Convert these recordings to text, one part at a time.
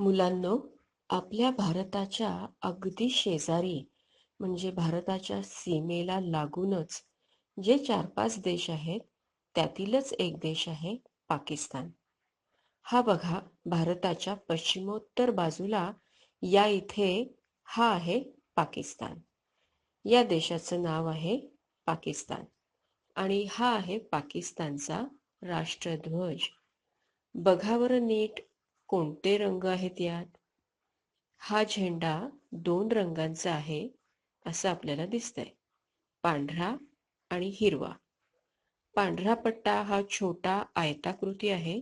मुलांनो आपल्या भारताच्या अगदी शेजारी म्हणजे भारताच्या सीमेला लागूनच जे चार पाच देश आहेत त्यातीलच एक देश आहे पाकिस्तान. हा बघा भारताच्या पश्चिमोत्तर बाजूला या इथे हा आहे पाकिस्तान. या देशाचं नाव आहे पाकिस्तान. आणि हा आहे पाकिस्तानचा राष्ट्रध्वज. बघावर नीट कोणते रंग आहेत यात? हा झेंडा दोन रंगांचा आहे असं आपल्याला दिसतंय. पांढरा आणि हिरवा. पांढरा पट्टा हा छोटा आयताकृती आहे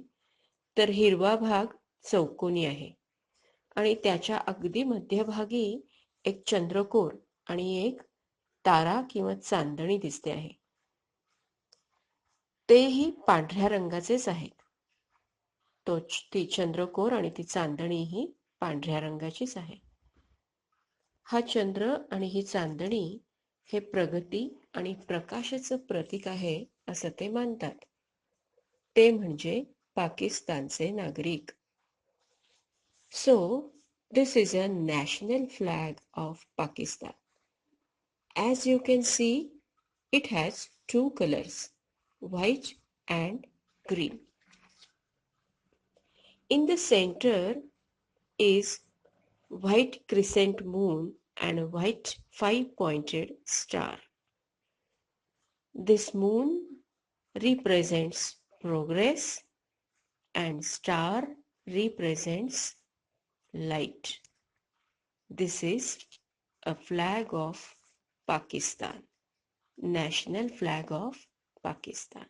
तर हिरवा भाग चौकोनी आहे. आणि त्याच्या अगदी मध्यभागी एक चंद्रकोर आणि एक तारा किंवा चांदणी दिसते आहे. तेही पांढऱ्या रंगाचेच आहेत. तो ती चंद्रकोर आणि ती चांदणी ही पांढऱ्या रंगाचीच आहे. हा चंद्र आणि ही चांदणी हे प्रगती आणि प्रकाशाचं प्रतीक आहे असं ते मानतात. ते म्हणजे पाकिस्तानचे नागरिक. So this is a national flag of Pakistan as you can see it has two colours white and green In the center is white crescent moon and a white five-pointed star. This moon represents progress and star represents light. This is a flag of Pakistan, national flag of Pakistan.